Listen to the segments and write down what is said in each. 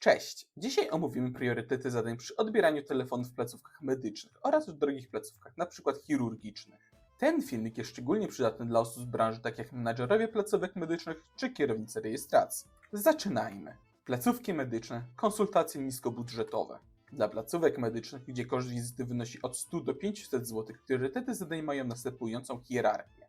Cześć! Dzisiaj omówimy priorytety zadań przy odbieraniu telefonów w placówkach medycznych oraz w drogich placówkach, np. chirurgicznych. Ten filmik jest szczególnie przydatny dla osób z branży, tak jak menadżerowie placówek medycznych czy kierownicy rejestracji. Zaczynajmy. Placówki medyczne, konsultacje niskobudżetowe. Dla placówek medycznych, gdzie koszt wizyty wynosi od 100 do 500 zł, priorytety zadań mają następującą hierarchię.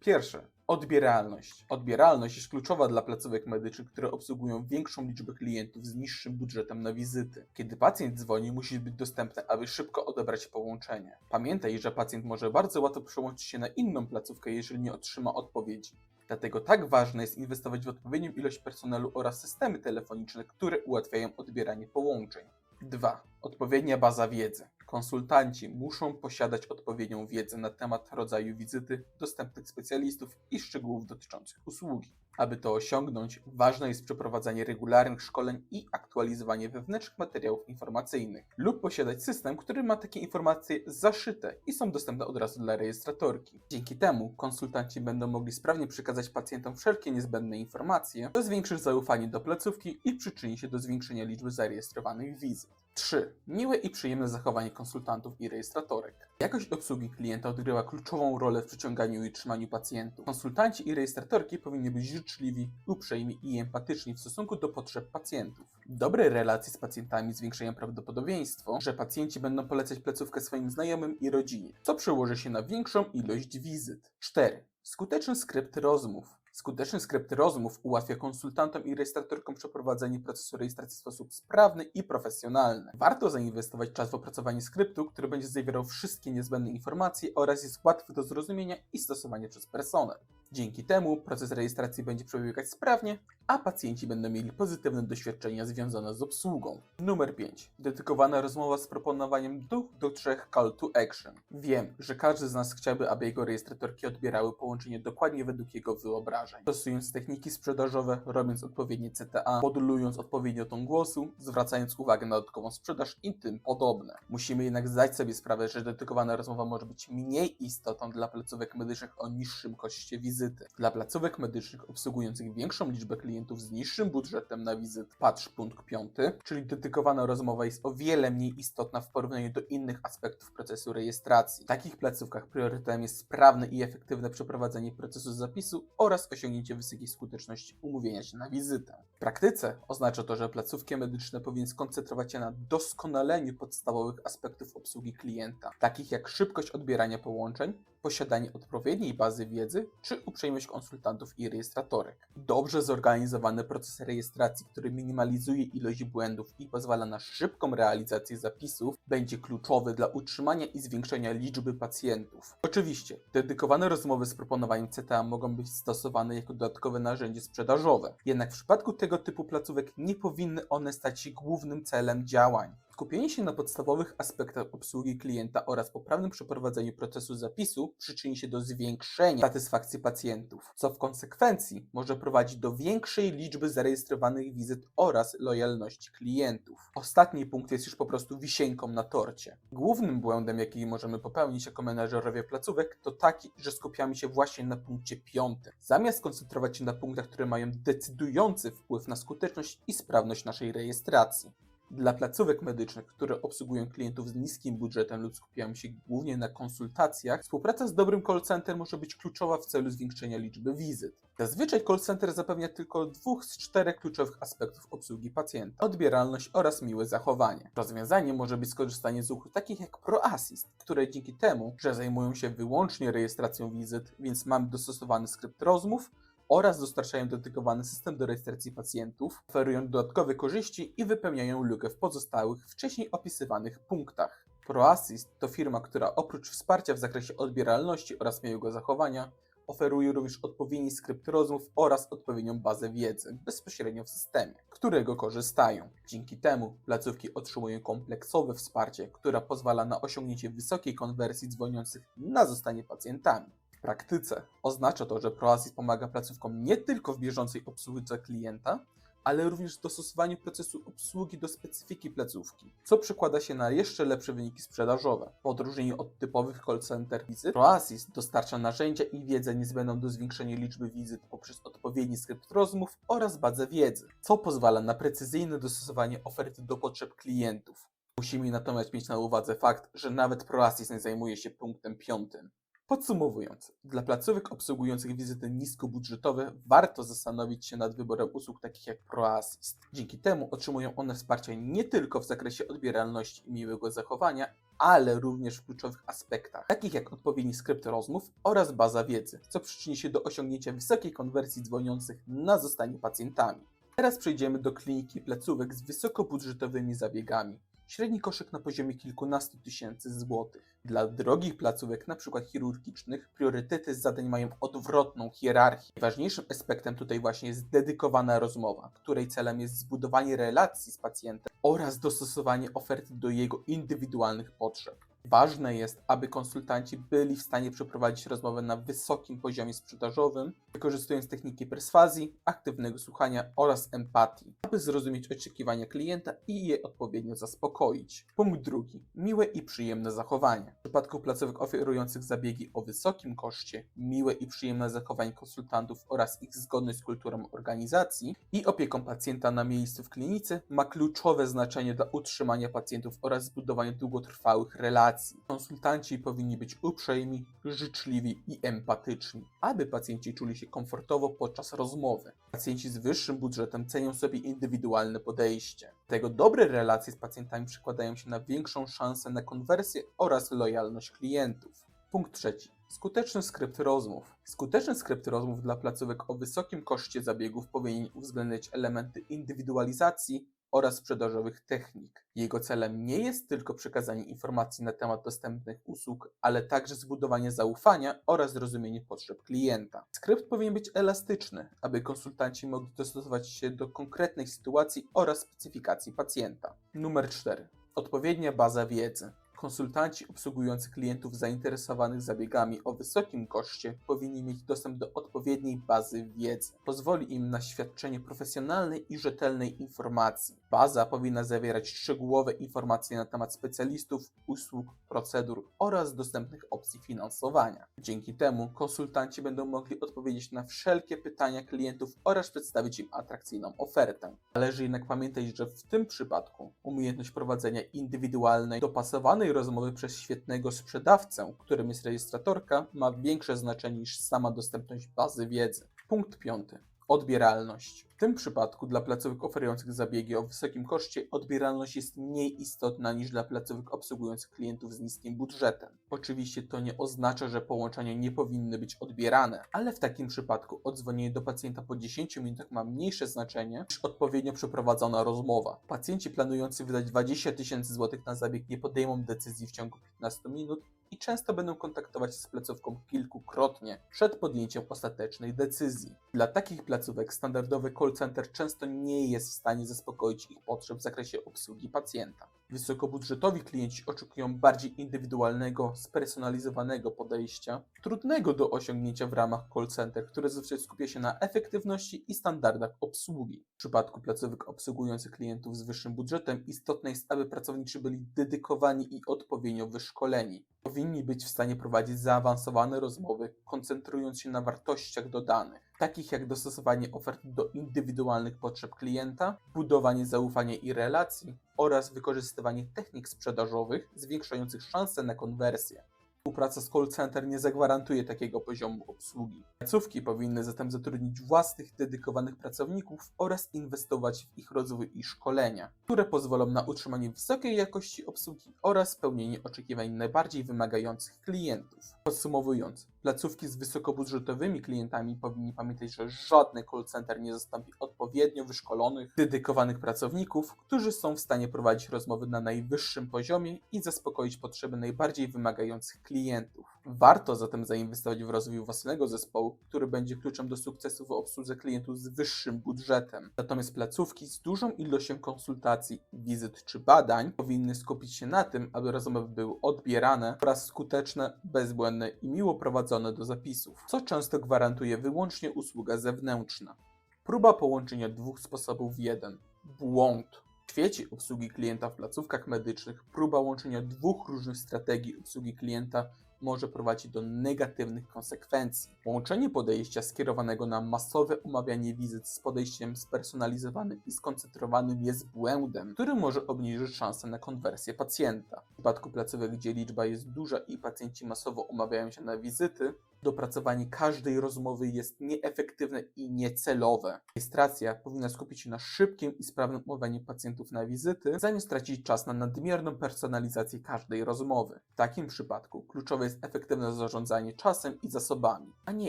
Pierwsze. Odbieralność. Odbieralność jest kluczowa dla placówek medycznych, które obsługują większą liczbę klientów z niższym budżetem na wizyty. Kiedy pacjent dzwoni, musi być dostępny, aby szybko odebrać połączenie. Pamiętaj, że pacjent może bardzo łatwo przełączyć się na inną placówkę, jeżeli nie otrzyma odpowiedzi. Dlatego tak ważne jest inwestować w odpowiednią ilość personelu oraz systemy telefoniczne, które ułatwiają odbieranie połączeń. 2. Odpowiednia baza wiedzy. Konsultanci muszą posiadać odpowiednią wiedzę na temat rodzaju wizyty, dostępnych specjalistów i szczegółów dotyczących usługi. Aby to osiągnąć, ważne jest przeprowadzanie regularnych szkoleń i aktualizowanie wewnętrznych materiałów informacyjnych, lub posiadać system, który ma takie informacje zaszyte i są dostępne od razu dla rejestratorki. Dzięki temu konsultanci będą mogli sprawnie przekazać pacjentom wszelkie niezbędne informacje, co zwiększy zaufanie do placówki i przyczyni się do zwiększenia liczby zarejestrowanych wizyt. 3. Miłe i przyjemne zachowanie konsultantów i rejestratorek. Jakość obsługi klienta odgrywa kluczową rolę w przyciąganiu i utrzymaniu pacjentów. Konsultanci i rejestratorki powinni być życzliwi, uprzejmi i empatyczni w stosunku do potrzeb pacjentów. Dobre relacje z pacjentami zwiększają prawdopodobieństwo, że pacjenci będą polecać placówkę swoim znajomym i rodzinie, co przełoży się na większą ilość wizyt. 4. Skuteczny skrypt rozmów. Skuteczny skrypt rozmów ułatwia konsultantom i rejestratorkom przeprowadzenie procesu rejestracji w sposób sprawny i profesjonalny. Warto zainwestować czas w opracowanie skryptu, który będzie zawierał wszystkie niezbędne informacje oraz jest łatwy do zrozumienia i stosowania przez personel. Dzięki temu proces rejestracji będzie przebiegać sprawnie, a pacjenci będą mieli pozytywne doświadczenia związane z obsługą. Numer 5. Dedykowana rozmowa z proponowaniem 2 do 3 call to action. Wiem, że każdy z nas chciałby, aby jego rejestratorki odbierały połączenie dokładnie według jego wyobrażeń. Stosując techniki sprzedażowe, robiąc odpowiednie CTA, modulując odpowiednio ton głosu, zwracając uwagę na dodatkową sprzedaż i tym podobne. Musimy jednak zdać sobie sprawę, że dedykowana rozmowa może być mniej istotą dla placówek medycznych o niższym koszcie wizyty. Dla placówek medycznych obsługujących większą liczbę klientów z niższym budżetem na wizyt, patrz punkt 5, czyli dedykowana rozmowa jest o wiele mniej istotna w porównaniu do innych aspektów procesu rejestracji. W takich placówkach priorytetem jest sprawne i efektywne przeprowadzenie procesu zapisu oraz osiągnięcie wysokiej skuteczności umówienia się na wizytę. W praktyce oznacza to, że placówki medyczne powinny skoncentrować się na doskonaleniu podstawowych aspektów obsługi klienta, takich jak szybkość odbierania połączeń, posiadanie odpowiedniej bazy wiedzy czy uprzejmość konsultantów i rejestratorek. Dobrze zorganizowany proces rejestracji, który minimalizuje ilość błędów i pozwala na szybką realizację zapisów, będzie kluczowy dla utrzymania i zwiększenia liczby pacjentów. Oczywiście, dedykowane rozmowy z proponowaniem CTA mogą być stosowane jako dodatkowe narzędzie sprzedażowe, jednak w przypadku tego typu placówek nie powinny one stać się głównym celem działań. Skupienie się na podstawowych aspektach obsługi klienta oraz poprawnym przeprowadzeniu procesu zapisu przyczyni się do zwiększenia satysfakcji pacjentów, co w konsekwencji może prowadzić do większej liczby zarejestrowanych wizyt oraz lojalności klientów. Ostatni punkt jest już po prostu wisienką na torcie. Głównym błędem, jaki możemy popełnić jako menedżerowie placówek, to taki, że skupiamy się właśnie na punkcie piątym, zamiast koncentrować się na punktach, które mają decydujący wpływ na skuteczność i sprawność naszej rejestracji. Dla placówek medycznych, które obsługują klientów z niskim budżetem lub skupiają się głównie na konsultacjach, współpraca z dobrym call center może być kluczowa w celu zwiększenia liczby wizyt. Zazwyczaj call center zapewnia tylko dwóch z czterech kluczowych aspektów obsługi pacjenta: odbieralność oraz miłe zachowanie. Rozwiązaniem może być skorzystanie z usług takich jak ProAssist, które dzięki temu, że zajmują się wyłącznie rejestracją wizyt, więc mamy dostosowany skrypt rozmów, oraz dostarczają dedykowany system do rejestracji pacjentów, oferują dodatkowe korzyści i wypełniają lukę w pozostałych, wcześniej opisywanych punktach. ProAssist to firma, która oprócz wsparcia w zakresie odbieralności oraz miłego zachowania, oferuje również odpowiedni skrypt rozmów oraz odpowiednią bazę wiedzy bezpośrednio w systemie, którego korzystają. Dzięki temu placówki otrzymują kompleksowe wsparcie, które pozwala na osiągnięcie wysokiej konwersji dzwoniących na zostanie pacjentami. W praktyce oznacza to, że ProAssist pomaga placówkom nie tylko w bieżącej obsłudze klienta, ale również dostosowaniu procesu obsługi do specyfiki placówki, co przekłada się na jeszcze lepsze wyniki sprzedażowe. W odróżnieniu od typowych call center wizyt, ProAssist dostarcza narzędzia i wiedzę niezbędną do zwiększenia liczby wizyt poprzez odpowiedni skrypt rozmów oraz bazę wiedzy, co pozwala na precyzyjne dostosowanie oferty do potrzeb klientów. Musimy natomiast mieć na uwadze fakt, że nawet ProAssist nie zajmuje się punktem piątym. Podsumowując, dla placówek obsługujących wizyty niskobudżetowe warto zastanowić się nad wyborem usług takich jak ProAssist. Dzięki temu otrzymują one wsparcie nie tylko w zakresie odbieralności i miłego zachowania, ale również w kluczowych aspektach, takich jak odpowiedni skrypt rozmów oraz baza wiedzy, co przyczyni się do osiągnięcia wysokiej konwersji dzwoniących na zostanie pacjentami. Teraz przejdziemy do kliniki placówek z wysokobudżetowymi zabiegami. Średni koszyk na poziomie kilkunastu tysięcy złotych. Dla drogich placówek, np. chirurgicznych, priorytety zadań mają odwrotną hierarchię. Najważniejszym aspektem tutaj właśnie jest dedykowana rozmowa, której celem jest zbudowanie relacji z pacjentem oraz dostosowanie oferty do jego indywidualnych potrzeb. Ważne jest, aby konsultanci byli w stanie przeprowadzić rozmowę na wysokim poziomie sprzedażowym, wykorzystując techniki perswazji, aktywnego słuchania oraz empatii, aby zrozumieć oczekiwania klienta i je odpowiednio zaspokoić. Punkt drugi. Miłe i przyjemne zachowanie. W przypadku placówek oferujących zabiegi o wysokim koszcie, miłe i przyjemne zachowanie konsultantów oraz ich zgodność z kulturą organizacji i opieką pacjenta na miejscu w klinice ma kluczowe znaczenie dla utrzymania pacjentów oraz zbudowania długotrwałych relacji. Konsultanci powinni być uprzejmi, życzliwi i empatyczni, aby pacjenci czuli się komfortowo podczas rozmowy. Pacjenci z wyższym budżetem cenią sobie indywidualne podejście. Tego dobre relacje z pacjentami przekładają się na większą szansę na konwersję oraz lojalność klientów. Punkt trzeci. Skuteczny skrypt rozmów. Skuteczny skrypt rozmów dla placówek o wysokim koszcie zabiegów powinien uwzględniać elementy indywidualizacji oraz sprzedażowych technik. Jego celem nie jest tylko przekazanie informacji na temat dostępnych usług, ale także zbudowanie zaufania oraz zrozumienie potrzeb klienta. Skrypt powinien być elastyczny, aby konsultanci mogli dostosować się do konkretnej sytuacji oraz specyfikacji pacjenta. Numer 4. Odpowiednia baza wiedzy. Konsultanci obsługujący klientów zainteresowanych zabiegami o wysokim koszcie powinni mieć dostęp do odpowiedniej bazy wiedzy. Pozwoli im na świadczenie profesjonalnej i rzetelnej informacji. Baza powinna zawierać szczegółowe informacje na temat specjalistów, usług, procedur oraz dostępnych opcji finansowania. Dzięki temu konsultanci będą mogli odpowiedzieć na wszelkie pytania klientów oraz przedstawić im atrakcyjną ofertę. Należy jednak pamiętać, że w tym przypadku umiejętność prowadzenia indywidualnej, dopasowanej rozmowy przez świetnego sprzedawcę, którym jest rejestratorka, ma większe znaczenie niż sama dostępność bazy wiedzy. Punkt piąty. Odbieralność. Tym przypadku dla placówek oferujących zabiegi o wysokim koszcie odbieralność jest mniej istotna niż dla placówek obsługujących klientów z niskim budżetem. Oczywiście to nie oznacza, że połączenia nie powinny być odbierane, ale w takim przypadku odzwonienie do pacjenta po 10 minutach ma mniejsze znaczenie niż odpowiednio przeprowadzona rozmowa. Pacjenci planujący wydać 20 tysięcy złotych na zabieg nie podejmą decyzji w ciągu 15 minut i często będą kontaktować się z placówką kilkukrotnie przed podjęciem ostatecznej decyzji. Dla takich placówek standardowy call center często nie jest w stanie zaspokoić ich potrzeb w zakresie obsługi pacjenta. Wysokobudżetowi klienci oczekują bardziej indywidualnego, spersonalizowanego podejścia, trudnego do osiągnięcia w ramach call center, które zazwyczaj skupia się na efektywności i standardach obsługi. W przypadku placówek obsługujących klientów z wyższym budżetem istotne jest, aby pracownicy byli dedykowani i odpowiednio wyszkoleni. Powinni być w stanie prowadzić zaawansowane rozmowy, koncentrując się na wartościach dodanych, takich jak dostosowanie oferty do indywidualnych potrzeb klienta, budowanie zaufania i relacji oraz wykorzystywanie technik sprzedażowych zwiększających szanse na konwersję. Współpraca z call center nie zagwarantuje takiego poziomu obsługi. Placówki powinny zatem zatrudnić własnych dedykowanych pracowników oraz inwestować w ich rozwój i szkolenia, które pozwolą na utrzymanie wysokiej jakości obsługi oraz spełnienie oczekiwań najbardziej wymagających klientów. Podsumowując, placówki z wysokobudżetowymi klientami powinni pamiętać, że żadne call center nie zastąpi odpowiednio wyszkolonych, dedykowanych pracowników, którzy są w stanie prowadzić rozmowy na najwyższym poziomie i zaspokoić potrzeby najbardziej wymagających klientów. Warto zatem zainwestować w rozwój własnego zespołu, który będzie kluczem do sukcesu w obsłudze klientów z wyższym budżetem. Natomiast placówki z dużą ilością konsultacji, wizyt czy badań powinny skupić się na tym, aby rozmowy były odbierane oraz skuteczne, bezbłędne i miło prowadzone do zapisów, co często gwarantuje wyłącznie usługa zewnętrzna. Próba połączenia dwóch sposobów w jeden. Błąd. W świecie obsługi klienta w placówkach medycznych próba łączenia dwóch różnych strategii obsługi klienta może prowadzić do negatywnych konsekwencji. Łączenie podejścia skierowanego na masowe umawianie wizyt z podejściem spersonalizowanym i skoncentrowanym jest błędem, który może obniżyć szanse na konwersję pacjenta. W przypadku placówek, gdzie liczba jest duża i pacjenci masowo umawiają się na wizyty, dopracowanie każdej rozmowy jest nieefektywne i niecelowe. Rejestracja powinna skupić się na szybkim i sprawnym umawianiu pacjentów na wizyty, zamiast tracić czas na nadmierną personalizację każdej rozmowy. W takim przypadku kluczowe jest efektywne zarządzanie czasem i zasobami, a nie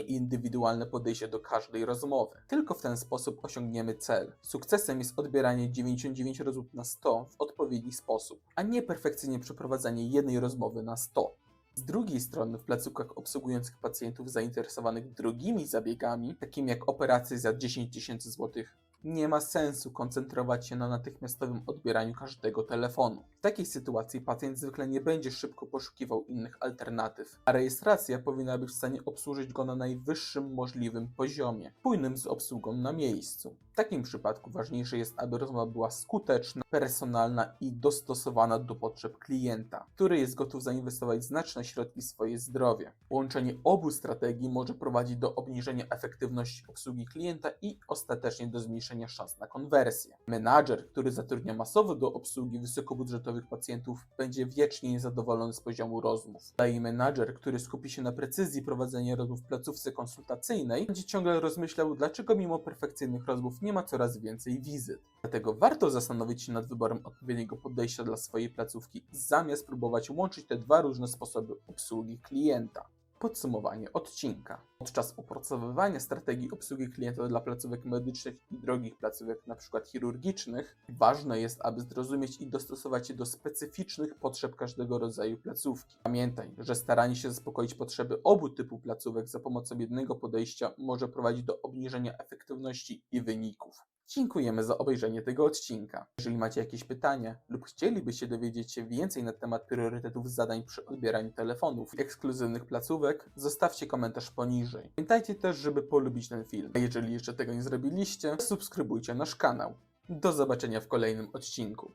indywidualne podejście do każdej rozmowy. Tylko w ten sposób osiągniemy cel. Sukcesem jest odbieranie 99 rozmów na 100 w odpowiedni sposób, a nie perfekcyjnie przeprowadzanie jednej rozmowy na 100. Z drugiej strony, w placówkach obsługujących pacjentów zainteresowanych drogimi zabiegami, takimi jak operacje za 10 tysięcy złotych, nie ma sensu koncentrować się na natychmiastowym odbieraniu każdego telefonu. W takiej sytuacji pacjent zwykle nie będzie szybko poszukiwał innych alternatyw, a rejestracja powinna być w stanie obsłużyć go na najwyższym możliwym poziomie, spójnym z obsługą na miejscu. W takim przypadku ważniejsze jest, aby rozmowa była skuteczna, personalna i dostosowana do potrzeb klienta, który jest gotów zainwestować znaczne środki w swoje zdrowie. Połączenie obu strategii może prowadzić do obniżenia efektywności obsługi klienta i ostatecznie do zmniejszenia szans na konwersję. Menadżer, który zatrudnia masowo do obsługi wysokobudżetowych pacjentów, będzie wiecznie niezadowolony z poziomu rozmów. Kolei menadżer, który skupi się na precyzji prowadzenia rozmów w placówce konsultacyjnej, będzie ciągle rozmyślał, dlaczego mimo perfekcyjnych rozmów nie ma coraz więcej wizyt. Dlatego warto zastanowić się nad wyborem odpowiedniego podejścia dla swojej placówki, zamiast próbować łączyć te dwa różne sposoby obsługi klienta. Podsumowanie odcinka. Podczas opracowywania strategii obsługi klienta dla placówek medycznych i drogich placówek, np. chirurgicznych, ważne jest, aby zrozumieć i dostosować się do specyficznych potrzeb każdego rodzaju placówki. Pamiętaj, że staranie się zaspokoić potrzeby obu typów placówek za pomocą jednego podejścia może prowadzić do obniżenia efektywności i wyników. Dziękujemy za obejrzenie tego odcinka. Jeżeli macie jakieś pytania lub chcielibyście dowiedzieć się więcej na temat priorytetów zadań przy odbieraniu telefonów i ekskluzywnych placówek, zostawcie komentarz poniżej. Pamiętajcie też, żeby polubić ten film. A jeżeli jeszcze tego nie zrobiliście, subskrybujcie nasz kanał. Do zobaczenia w kolejnym odcinku.